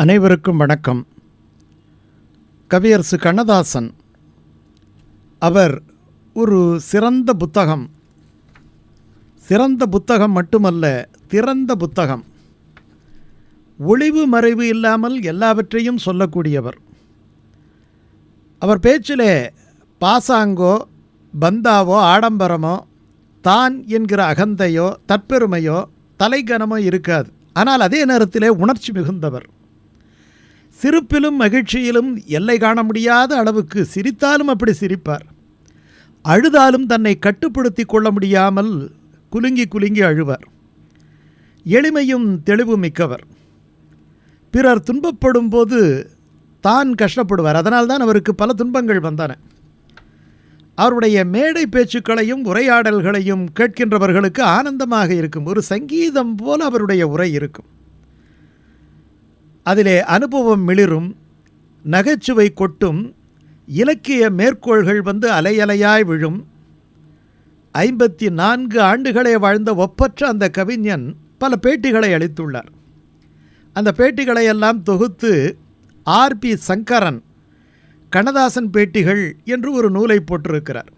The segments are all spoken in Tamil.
அனைவருக்கும் வணக்கம். கவியரசு கண்ணதாசன் அவர் ஒரு சிறந்த புத்தகம் சிறந்த புத்தகம் மட்டுமல்ல திறந்த புத்தகம். ஒளிவு மறைவு இல்லாமல் எல்லாவற்றையும் சொல்லக்கூடியவர். அவர் பேச்சிலே பாசாங்கோ பந்தாவோ ஆடம்பரமோ தான் என்கிற அகந்தையோ தற்பெருமையோ தலைகனமோ இருக்காது. ஆனால் அதே நேரத்திலே உணர்ச்சி மிகுந்தவர். சிரிப்பிலும் மகிழ்ச்சியிலும் எல்லை காண முடியாத அளவுக்கு சிரித்தாலும் அப்படி சிரிப்பார். அழுதாலும் தன்னை கட்டுப்படுத்தி கொள்ள முடியாமல் குலுங்கி குலுங்கி அழுவார். எளிமையும் தெளிவு மிக்கவர். பிறர் துன்பப்படும் போது தான் கஷ்டப்படுவார். அதனால்தான் அவருக்கு பல துன்பங்கள் வந்தன. அவருடைய மேடை பேச்சுக்களையும் உரையாடல்களையும் கேட்கின்றவர்களுக்கு ஆனந்தமாக இருக்கும். ஒரு சங்கீதம் போல அவருடைய உரை இருக்கும். அதிலே அனுபவம் மிளிரும் நகைச்சுவை கொட்டும் இலக்கிய மேற்கோள்கள் வந்து அலையலையாய் விழும். ஐம்பத்தி நான்கு ஆண்டுகளே வாழ்ந்த ஒப்பற்ற அந்த கவிஞன் பல பேட்டிகளை அளித்துள்ளார். அந்த பேட்டிகளை எல்லாம் தொகுத்து ஆர்பி சங்கரன் கண்ணதாசன் பேட்டிகள் என்று ஒரு நூலை போட்டிருக்கிறார்.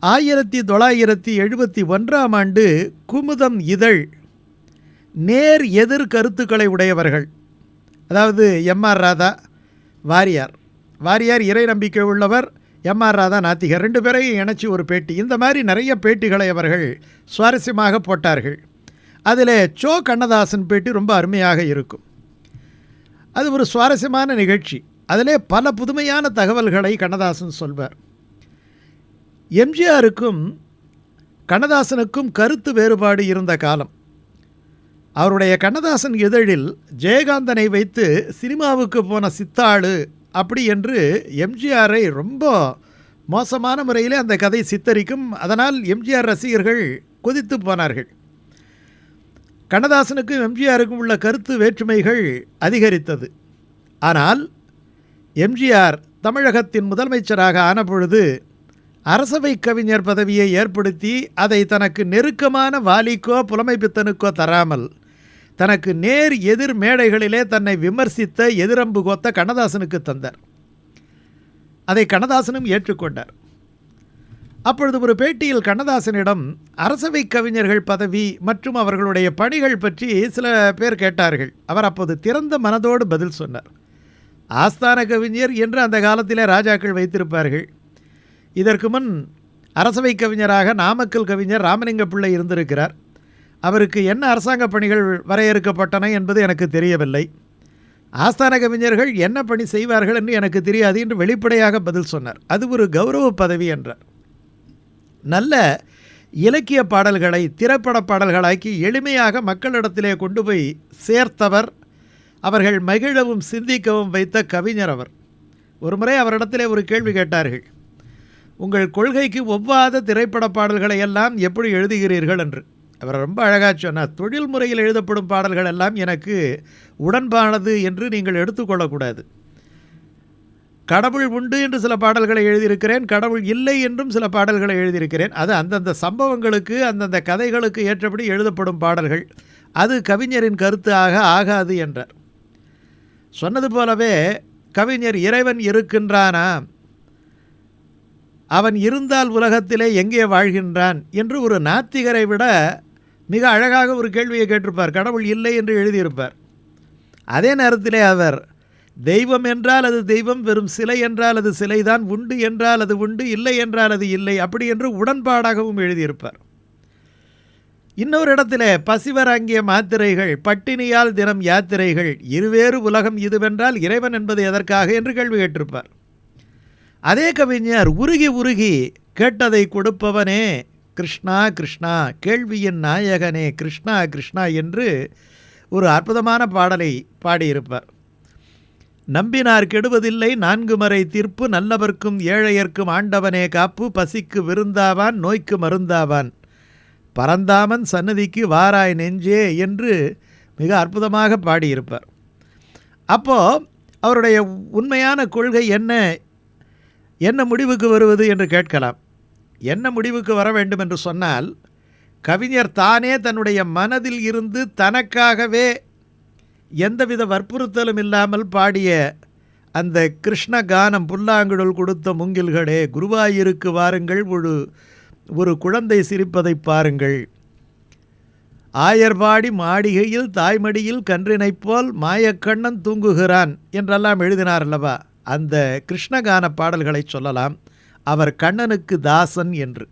ஆயிரத்தி தொள்ளாயிரத்தி எழுபத்தி ஒன்றாம் ஆண்டு குமுதம் இதழ் நேர் எதிர் கருத்துக்களை உடையவர்கள். அதாவது எம்ஆர் ராதா வாரியார். வாரியார் இறை நம்பிக்கை உள்ளவர் எம்ஆர் ராதா நாத்திகர். ரெண்டு பேரையும் இணைச்சி ஒரு பேட்டி. இந்த மாதிரி நிறைய பேட்டிகளை அவர்கள் சுவாரஸ்யமாக போட்டார்கள். அதில் சோ கண்ணதாசன் பேட்டி ரொம்ப அருமையாக இருக்கும். அது ஒரு சுவாரஸ்யமான நிகழ்ச்சி. அதிலே பல புதுமையான தகவல்களை கண்ணதாசன் சொல்வார். எம்ஜிஆருக்கும் கண்ணதாசனுக்கும் கருத்து வேறுபாடு இருந்த காலம். அவருடைய கண்ணதாசன் இதழில் ஜெயகாந்தனை வைத்து சினிமாவுக்கு போன சித்தாளு அப்படி என்று எம்ஜிஆரை ரொம்ப மோசமான முறையிலே அந்த கதை சித்தரிக்கும். அதனால் எம்ஜிஆர் ரசிகர்கள் கொதித்து போனார்கள். கண்ணதாசனுக்கும் எம்ஜிஆருக்கும் உள்ள கருத்து வேற்றுமைகள் அதிகரித்தது. ஆனால் எம்ஜிஆர் தமிழகத்தின் முதலமைச்சராக ஆன பொழுது அரசவை கவிஞர் பதவியை ஏற்படுத்தி அதை தனக்கு நெருக்கமான வாலிக்கோ புலமைப்பித்தனுக்கோ தராமல் தனக்கு நேர் எதிர் மேடைகளிலே தன்னை விமர்சித்த எதிரம்பு கோத்த கண்ணதாசனுக்கு தந்தார். அதை கண்ணதாசனும் ஏற்றுக்கொண்டார். அப்பொழுது ஒரு பேட்டியில் கண்ணதாசனிடம் அரசவை கவிஞர்கள் பதவி மற்றும் அவர்களுடைய பணிகள் பற்றி சில பேர் கேட்டார்கள். அவர் அப்போது திறந்த மனதோடு பதில் சொன்னார். ஆஸ்தான கவிஞர் என்று அந்த காலத்திலே ராஜாக்கள் வைத்திருப்பார்கள். இதற்கு முன் அரசவை கவிஞராக நாமக்கல் கவிஞர் ராமலிங்க பிள்ளை இருந்திருக்கிறார். அவருக்கு என்ன அரசாங்க பணிகள் வரையறுக்கப்பட்டன என்பது எனக்கு தெரியவில்லை. ஆஸ்தான கவிஞர்கள் என்ன பணி செய்வார்கள் என்று எனக்கு தெரியாது என்று வெளிப்படையாக பதில் சொன்னார். அது ஒரு கௌரவ பதவி என்றார். நல்ல இலக்கிய பாடல்களை திரைப்பட பாடல்களாக்கி எளிமையாக மக்களிடத்திலே கொண்டு போய் சேர்த்தவர் அவர்கள் மகிழவும் சிந்திக்கவும் வைத்த கவிஞர் அவர். ஒரு முறை அவரிடத்திலே ஒரு கேள்வி கேட்டார்கள். உங்கள் கொள்கைக்கு ஒவ்வாத திரைப்பட பாடல்களை எல்லாம் எப்படி எழுதுகிறீர்கள்? என்று. அவர் ரொம்ப அழகாக சொன்னார் தொழில் முறையில் எழுதப்படும் பாடல்கள் எல்லாம் எனக்கு உடன்பானது என்று நீங்கள் எடுத்துக்கொள்ளக்கூடாது கடவுள் உண்டு என்று சில பாடல்களை எழுதியிருக்கிறேன் கடவுள் இல்லை என்றும் சில பாடல்களை எழுதியிருக்கிறேன். அது அந்தந்த சம்பவங்களுக்கு அந்தந்த கதைகளுக்கு ஏற்றபடி எழுதப்படும் பாடல்கள். அது கவிஞரின் கருத்து ஆக ஆகாது என்றார். சொன்னது போலவே கவிஞர் இறைவன் இருக்கின்றானா அவன் இருந்தால் உலகத்திலே எங்கே வாழ்கின்றான் என்று ஒரு நாத்திகரை விட மிக அழகாக ஒரு கேள்வியை கேட்டிருப்பார். கடவுள் இல்லை என்று எழுதியிருப்பார். அதே நேரத்திலே அவர் தெய்வம் என்றால் அது தெய்வம் வெறும் சிலை என்றால் அது சிலைதான் உண்டு என்றால் அது உண்டு இல்லை என்றால் அது இல்லை அப்படி என்று உடன்பாடாகவும் எழுதியிருப்பார். இன்னொரு இடத்திலே பசிவராங்கிய மாத்திரைகள் பட்டினியால் தினம் யாத்திரைகள் இருவேறு உலகம் இதுவென்றால் இறைவன் என்பது எதற்காக? என்று கேள்வி கேட்டிருப்பார். அதே கவிஞர் உருகி உருகி கேட்டதை கொடுப்பவனே கிருஷ்ணா கிருஷ்ணா கேள்வியின் நாயகனே கிருஷ்ணா கிருஷ்ணா என்று ஒரு அற்புதமான பாடலை பாடியிருப்பார். நம்பினார் கெடுவதில்லை நான்கு மறை தீர்ப்பு நல்லவர்க்கும் ஏழையர்க்கும் ஆண்டவனே காப்பு பசிக்கு விருந்தாவான் நோய்க்கு மருந்தாவான். பரந்தாமன் சன்னதிக்கு வாராய் நெஞ்சே என்று மிக அற்புதமாக பாடியிருப்பார். அப்போது அவருடைய உண்மையான கொள்கை என்ன என்ன முடிவுக்கு வருவது என்று கேட்கலாம். என்ன முடிவுக்கு வர வேண்டும் என்று சொன்னால் கவிஞர் தானே தன்னுடைய மனதில் இருந்து தனக்காகவே எந்தவித வற்புறுத்தலும் இல்லாமல் பாடிய அந்த கிருஷ்ண கானம் புல்லாங்குழல் கொடுத்த முங்கில்களே குருவாயிருக்கு வாருங்கள் ஒரு ஒரு குழந்தை சிரிப்பதை பாருங்கள். ஆயர்பாடி மாடிகையில் தாய்மடியில் கன்றினைப் போல் மாயக்கண்ணன் தூங்குகிறான் என்றெல்லாம் எழுதினார் அல்லவா? அந்த கிருஷ்ணகான பாடல்களை சொல்லலாம். அவர் கண்ணனுக்கு தாசன் என்று.